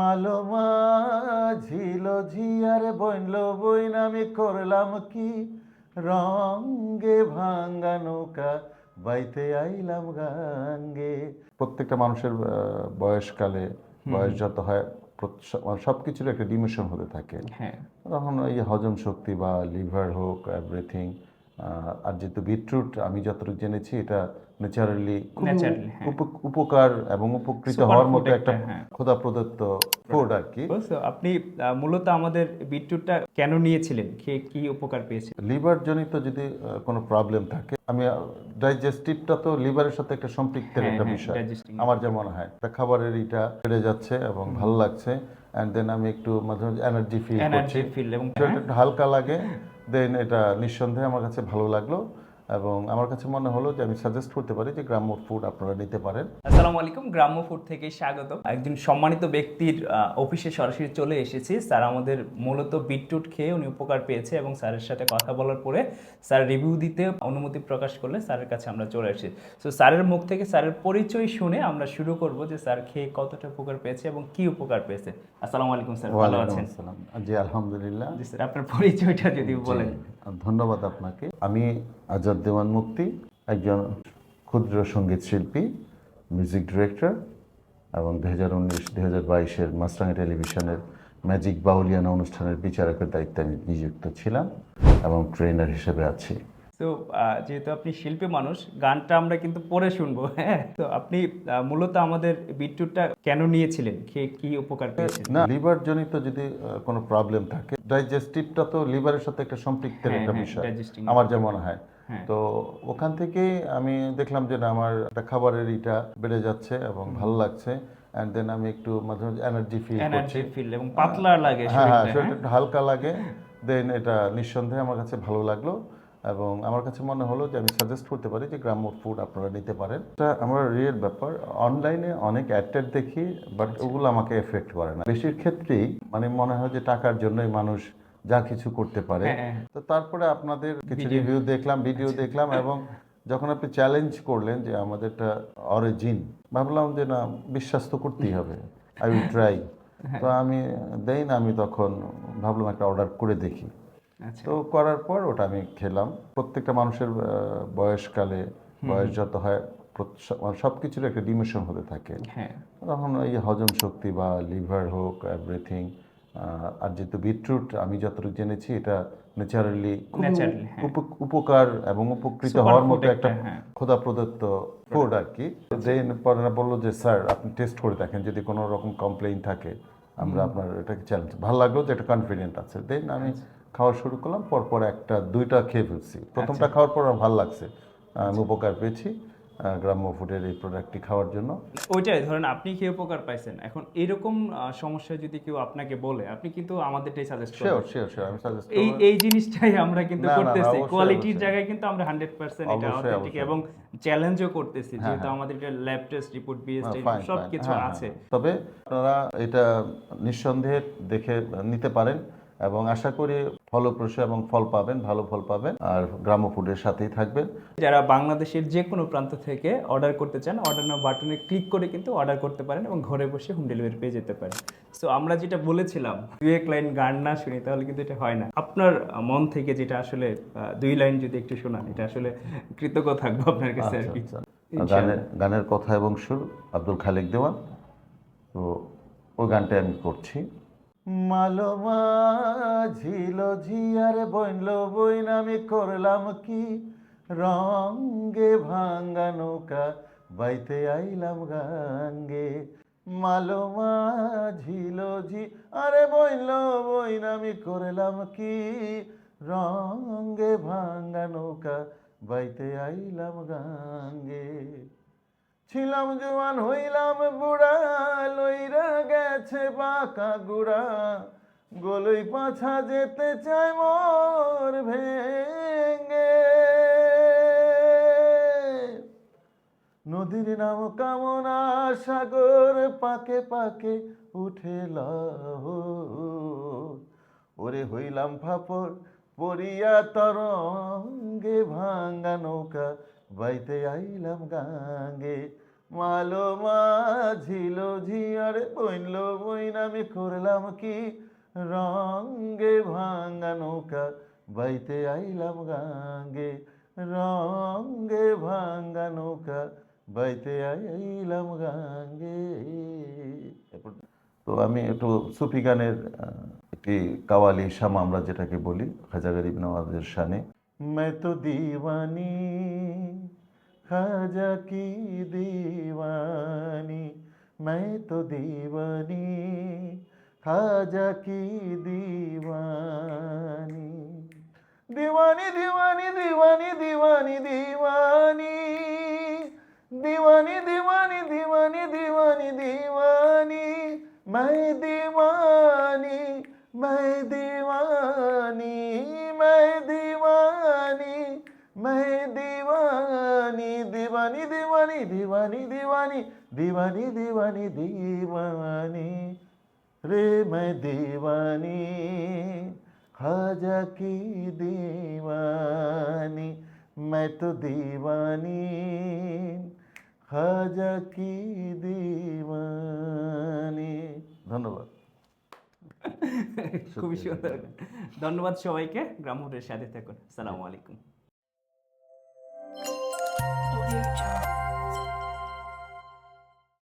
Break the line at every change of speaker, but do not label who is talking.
মালমা ঝিল ঝিয়ার বইনল বইন আমি করলাম কি? রঙ্গে ভাঙ্গা নৌকা বাইতে আইলাম গাঙ্গে। প্রত্যেকটা মানুষের বয়সকালে বয়স যত হয় সব কিছুর একটা ডিমেশন হতে থাকে।
হ্যাঁ।
তখন এই হজম শক্তি বা লিভার হোক এভরিথিং আর যেহেতু বিটরুট আমি যতটুকু জেনেছি এটা ন্যাচারালি
হ্যাঁ।
উপকার এবং উপকৃত হওয়ার মতো একটা। খোদা প্রদত্ত ফুড আর কি।
আপনি মূলত আমাদের বিটরুটটা কেন নিয়েছিলেন? খেয়ে কি উপকার পেয়েছেন
লিভার জনিত যদি কোনো প্রবলেম থাকে আমি ডাইজেস্টিভটা তো লিভারের সাথে একটা সম্পৃক্তের
হ্যাঁ,
একটা
হ্যাঁ,
বিষয়। আমার যা মনে হয় খাবারের এটা বেড়ে যাচ্ছে এবং ভালো লাগছে। অ্যান্ড দেন আমি একটু মাঝে মাঝে এনার্জি ফিল করছি।
এনার্জি ফিল এবং
একটু হালকা লাগে। দেন এটা নিঃসন্দেহে আমার কাছে ভালো লাগল। এবং আমার কাছে মনে হলো যে আমি সাজেস্ট করতে পারি যে গ্রাম্য ফুড আপনারা নিতে পারেন।
আসসালামু আলাইকুম গ্রাম্য ফুড থেকে স্বাগত একজন সম্মানিত ব্যক্তির অফিসে সরাসরি চলে এসেছি। স্যার আমাদের মূলত বিটরুট খেয়ে উনি উপকার পেয়েছে এবং স্যারের সাথে কথা বলার পরে স্যার রিভিউ দিতে অনুমতি প্রকাশ করলে স্যারের কাছে আমরা চলে এসেছি তো স্যারের মুখ থেকে স্যারের পরিচয় শুনে আমরা শুরু করব যে স্যার খেয়ে কতটা উপকার পেয়েছে এবং কি উপকার পেয়েছে। আসসালামু আলাইকুম স্যার ভালো আছেন?
জি আলহামদুলিল্লাহ।
জি স্যার আপনার পরিচয়টা যদি বলেন।
ধন্যবাদ আপনাকে। আমি আজাদ দেওয়ান মুক্তি, একজন ক্ষুদ্র সংগীত শিল্পী মিউজিক ডিরেক্টর এবং দু হাজার উনিশ দু হাজার বাইশের মাস্টাঙ্গা টেলিভিশনের ম্যাজিক বাউলিয়ানা অনুষ্ঠানের বিচারকের দায়িত্বে আমি নিযুক্ত ছিলাম এবং ট্রেনার হিসেবে আছি।
তো যেহেতু আপনি শিল্পী মানুষ গানটা আমরা কিন্তু পরে শুনব হ্যাঁ? তো আপনি মূলত আমাদের বিটরুটটা কেন নিয়েছিলেন? খেয়ে কি উপকার পেয়েছেন?
না লিভার জনিত যদি কোনো প্রবলেম থাকে ডাইজেস্টিভটা তো লিভারের সাথে একটা সম্পৃক্তের
হ্যাঁ,
একটা
হ্যাঁ,
বিষয় আমার যা মনে হয়।
হ্যাঁ।
তো ওখান থেকেই আমি দেখলাম যে না আমার একটা খাবারের ইটা বেড়ে যাচ্ছে এবং ভালো লাগছে অ্যান্ড দেন আমি একটু মাঝে মাঝে এনার্জি ফিল
এনার্জি ফিল এবং পাতলা লাগে
হ্যাঁ হ্যাঁ একটু হালকা লাগে দেন এটা নিঃসন্দেহে আমার কাছে ভালো লাগল। এবং আমার কাছে মনে হলো যে আমি সাজেস্ট করতে পারি যে গ্রাম্য ফুড আপনারা নিতে পারেন। এটা আমার রিয়েল ব্যাপার। অনলাইনে অনেক অ্যাড দেখি বাট ওগুলো আমাকে এফেক্ট করে না। বেশির ক্ষেত্রেই মানে মনে হয় যে টাকার জন্যই মানুষ যা কিছু করতে পারে।
হ্যাঁ, হ্যাঁ।
তো তারপরে আপনাদের কিছু রিভিউ দেখলাম ভিডিও দেখলাম এবং যখন আপনি চ্যালেঞ্জ করলেন যে আমাদেরটা অরিজিন ভাবলাম যে না বিশ্বাস তো করতেই হবে। আই উইল ট্রাই তো আমি দেই না আমি তখন ভাবলাম একটা অর্ডার করে দেখি।
আচ্ছা
তো করার পর ওটা আমি খেলাম। প্রত্যেকটা মানুষের বয়সকালে বয়স যত হয় সব কিছুর একটা ডিমেশন হতে থাকে।
হ্যাঁ।
তখন এই হজম শক্তি বা লিভার হোক এভরিথিং আর যেহেতু বিটরুট আমি যতটুকু জেনেছি এটা ন্যাচারালি
হ্যাঁ।
উপকার এবং উপকৃত হওয়ার মতো একটা
একটা, হ্যাঁ।
খোদা প্রদত্ত ফুড আর কি। দেন পরে বলল যে স্যার আপনি টেস্ট করে দেখেন যদি কোনো রকম কমপ্লেইন থাকে আমরা আপনার এটাকে চ্যালেঞ্জ ভালো লাগল যে একটা কনফিডেন্ট আছে। দেন আমি
আচ্ছা।
খাওয়া শুরু করলাম পরপর একটা দুইটা খেয়ে ফেলছি। প্রথমটা
আচ্ছা।
খাওয়ার পর আমার ভালো লাগছে। আমি উপকার পেয়েছি গ্রাম্য ফুডের এই প্রোডাক্টটি খাওয়ার জন্য।
ওইটাই ধরেন আপনি খেয়ে উপকার পাইছেন। এখন এরকম সমস্যা যদি কেউ আপনাকে বলে আপনি কিন্তু আমাদেরটাই সাজেস্ট
শিওর
করবেন।
শিওর শিওর আমি সাজেস্ট
এই এই জিনিসটাই আমরা কিন্তু করতেছি। কোয়ালিটির জায়গায় কিন্তু আমরা হান্ড্রেড পার্সেন্ট এটা
অবশ্যই,
অথেন্টিক। এবং চ্যালেঞ্জও করতেছি
হ্যাঁ,
যেহেতু
হ্যাঁ।
আমাদের এটা lab test report BS
fine
সব কিছু আছে।
তবে আপনারা এটা নিঃসন্দেহে দেখে নিতে পারেন এবং আশা করি ফলপ্রসূ এবং ফল পাবেন ভালো ফল পাবেন আর গ্রাম্য ফুডের সাথেই থাকবেন।
যারা বাংলাদেশের যে কোনো প্রান্ত থেকে অর্ডার করতে চান অর্ডার নাও বাটনে ক্লিক করে কিন্তু অর্ডার করতে পারেন এবং ঘরে বসে হোম ডেলিভারি পেয়ে যেতে পারেন। সো আমরা যেটা বলেছিলাম দুই এক লাইন গান না শুনি তাহলে কিন্তু এটা হয় না। আপনার মন থেকে যেটা আসলে দুই লাইন যদি একটু শোনান এটা আসলে কৃতজ্ঞ থাকব আপনার কাছে আর কি।
আচ্ছা, গানের গানের কথা এবং সুর আব্দুল খালেক দেওয়ান। তো ওই গানটা আমি করছি। মালমা ঝিল ঝিয়ার বইনল বইন আমি করলাম কি? রঙ্গে ভাঙ্গা নৌকা বাইতে আইলাম গাঙ্গে। মালমা ঝিল ঝি আরে বইল বইন আমি করলাম কি? রঙ্গে ভাঙ্গা নৌকা বাইতে আইলাম গাঙ্গে। ছিলাম জোয়ান, হইলাম বুড়া, লইরা গেছে বাঁকা গুড়া গলই পাছা যেতে চায় মোর ভেঙ্গে নদীর নাম কামনা, সাগর পাকে পাকে উঠে। ওরে হইলাম ফাপর পরিয়া তরঙ্গে ভাঙ্গা নৌকা বাইতে আইলাম গাঙ্গে। মালো মাঝিল ঝিয়ার বইনল বইন, আমি করলাম কি? রঙ্গে ভাঙ্গা নৌকা, বাইতে আইলাম গাঙ্গে। রঙ্গে ভাঙ্গা নৌকা, বাইতে আইলাম গাঙ্গে। তো আমি একটু সুফি গানের একটি কাওয়ালি শামা আমরা যেটাকে বলি খাজা গরিব নওয়াজের শানে। मैं तो दीवानी खाजा की दीवानी। मैं तो दीवानी खाजा की दीवानी। दीवानी दीवानी दीवानी दीवानी दीवानी। दीवानी दीवानी दीवानी दीवानी दीवानी। मैं दीवानी मैं दीवानी। मैं दीवानी दीवानी दीवानी दीवानी दीवानी दीवानी दीवानी दीवानी रे मैं दीवानी खाजा की दीवानी मैं तो दीवानी খাজা কি দিওয়ানি ধন্যবাদ
খুবই সুন্দর ধন্যবাদ সবাইকে গ্রামহুটের সাথে থাকুন সালামু আলাইকুম
就